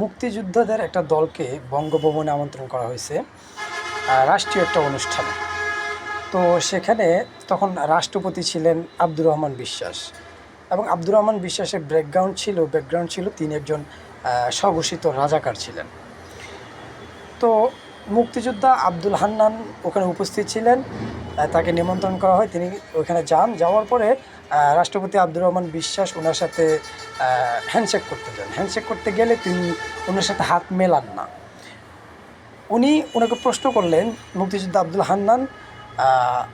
মুক্তিযোদ্ধাদের একটা দলকে বঙ্গভবনে আমন্ত্রণ করা হয়েছে রাষ্ট্রীয় একটা অনুষ্ঠানে। তো সেখানে তখন রাষ্ট্রপতি ছিলেন আব্দুর রহমান বিশ্বাস এবং আব্দুর রহমান বিশ্বাসের ব্যাকগ্রাউন্ড ছিল ব্যাকগ্রাউন্ড ছিল তিনি একজন স্বঘোষিত রাজাকার ছিলেন। তো মুক্তিযোদ্ধা আব্দুল হান্নান ওখানে উপস্থিত ছিলেন তাকে নিমন্ত্রণ করা হয়, তিনি ওখানে যান। যাওয়ার পরে রাষ্ট্রপতি আব্দুর রহমান বিশ্বাস ওনার সাথে হ্যান্ডশেক করতে যান। হ্যান্ডশেক করতে গেলে তিনি ওনার সাথে হাত মেলান না। উনি ওনাকে প্রশ্ন করলেন, মুক্তিযোদ্ধা আব্দুল হান্নান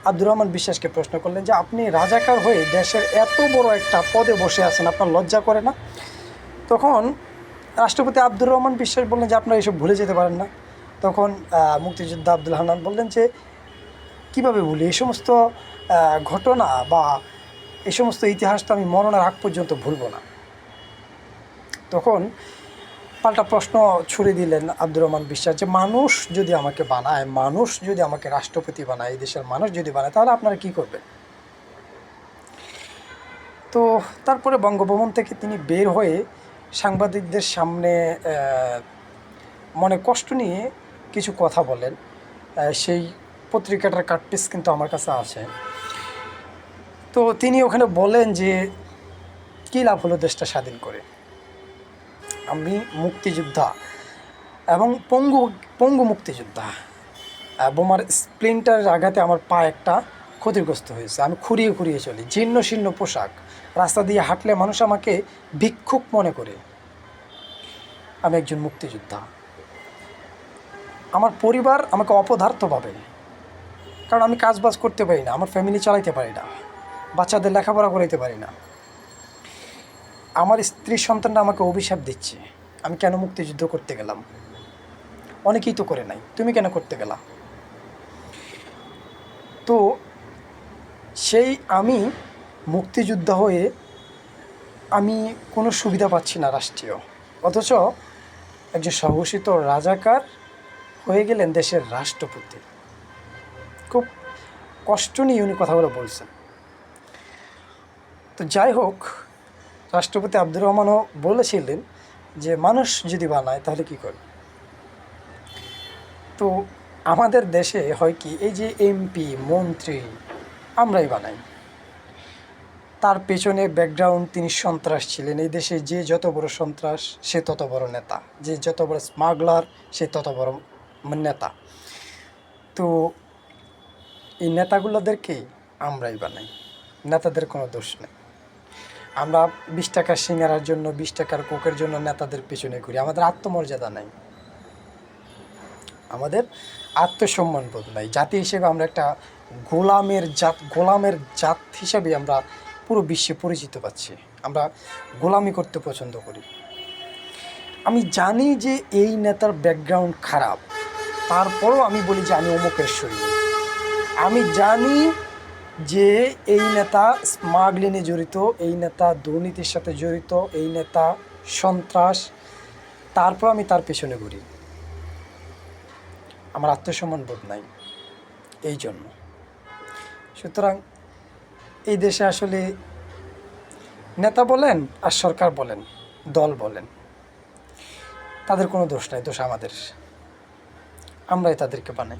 আব্দুর রহমান বিশ্বাসকে প্রশ্ন করলেন যে, আপনি রাজাকার হয়ে দেশের এত বড় একটা পদে বসে আছেন, আপনার লজ্জা করে না? তখন রাষ্ট্রপতি আব্দুর রহমান বিশ্বাস বললেন যে, আপনারা এসব ভুলে যেতে পারেন না। তখন মুক্তিযোদ্ধা আব্দুল হান্নান বললেন যে, কীভাবে ভুলি? এই সমস্ত ঘটনা বা এই সমস্ত ইতিহাস তো আমি মরণের আগ পর্যন্ত ভুলব না। তখন পাল্টা প্রশ্ন ছুড়ে দিলেন আব্দুর রহমান বিশ্বাস যে, মানুষ যদি আমাকে বানায়, মানুষ যদি আমাকে রাষ্ট্রপতি বানায়, এই দেশের মানুষ যদি বানায়, তাহলে আপনারা কি করবেন? তো তারপরে বঙ্গভবন থেকে তিনি বের হয়ে সাংবাদিকদের সামনে মনে কষ্ট নিয়ে কিছু কথা বলেন। সেই পত্রিকাটার কাটপিস কিন্তু আমার কাছে আছে। তো তিনি ওখানে বলেন যে, কী লাভ হলো দেশটা স্বাধীন করে? আমি মুক্তিযোদ্ধা এবং পঙ্গু পঙ্গু মুক্তিযোদ্ধা বোমার স্প্লিন্টার আঘাতে আমার পা একটা ক্ষতিগ্রস্ত হয়েছে। আমি খুঁড়িয়ে খুঁড়িয়ে চলি। জীর্ণ শীর্ণ পোশাক, রাস্তা দিয়ে হাঁটলে মানুষ আমাকে ভিক্ষুক মনে করে। আমি একজন মুক্তিযোদ্ধা। আমার পরিবার আমাকে অপদার্থ ভাবে। কারণ আমি কাজ বাজ করতে পারি না, আমার ফ্যামিলি চালাইতে পারি না। বাচ্চাদের লেখাপড়া করাইতে পারি না। আমার স্ত্রী সন্তানরা আমাকে অভিশাপ দিচ্ছে। আমি কেন মুক্তিযুদ্ধ করতে গেলাম? অনেকেই তো করে নাই। তুমি কেন করতে গেলা? তো সেই আমি মুক্তিযুদ্ধ হয়ে আমি কোনো সুবিধা পাচ্ছি না রাষ্ট্রীয়। অথচ একজন স্বঘোষিত রাজাকার হয়ে গেলেন দেশের রাষ্ট্রপতি। খুব কষ্ট নিয়ে উনি কথাগুলো বলছেন। তো যাই হোক, রাষ্ট্রপতি আব্দুর রহমানও বলেছিলেন যে মানুষ যদি বানায় তাহলে কি করে? তো আমাদের দেশে হয় কি, এই যে এমপি, মন্ত্রী, আমরাই বানাই। তার পেছনে ব্যাকগ্রাউন্ড তিনি সন্ত্রাস ছিলেন। এই দেশে যে যত বড় সন্ত্রাস, সে তত বড় নেতা। যে যত বড় স্মাগলার সে তত বড় নেতা। তো এই নেতাগুলোদেরকে আমরাই বানাই। নেতাদের কোনো দোষ নেই। আমরা বিশ টাকার সিঙ্গারার জন্য, বিশ টাকার কোকের জন্য নেতাদের পেছনে ঘুরি। আমাদের আত্মমর্যাদা নাই। আমাদের আত্মসম্মান বোধ নাই। জাতি হিসেবে আমরা একটা গোলামের জাত গোলামের জাত হিসেবে আমরা পুরো বিশ্বে পরিচিত পাচ্ছি। আমরা গোলামি করতে পছন্দ করি। আমি জানি যে এই নেতার ব্যাকগ্রাউন্ড খারাপ। তারপরও আমি বলি যে আমি অমুকের সৈনিক আমি জানি যে এই নেতা স্মাগলিংয়ে জড়িত, এই নেতা দুর্নীতির সাথে জড়িত, এই নেতা সন্ত্রাস, তারপর আমি তার পেছনে ঘুরি। আমার আত্মসম্মান বোধ নাই এই জন্য। সুতরাং এই দেশে আসলে নেতা বলেন আর সরকার বলেন, দল বলেন, তাদের কোনো দোষ নাই, দোষ আমাদের। আমরাই তাদেরকে বানাই।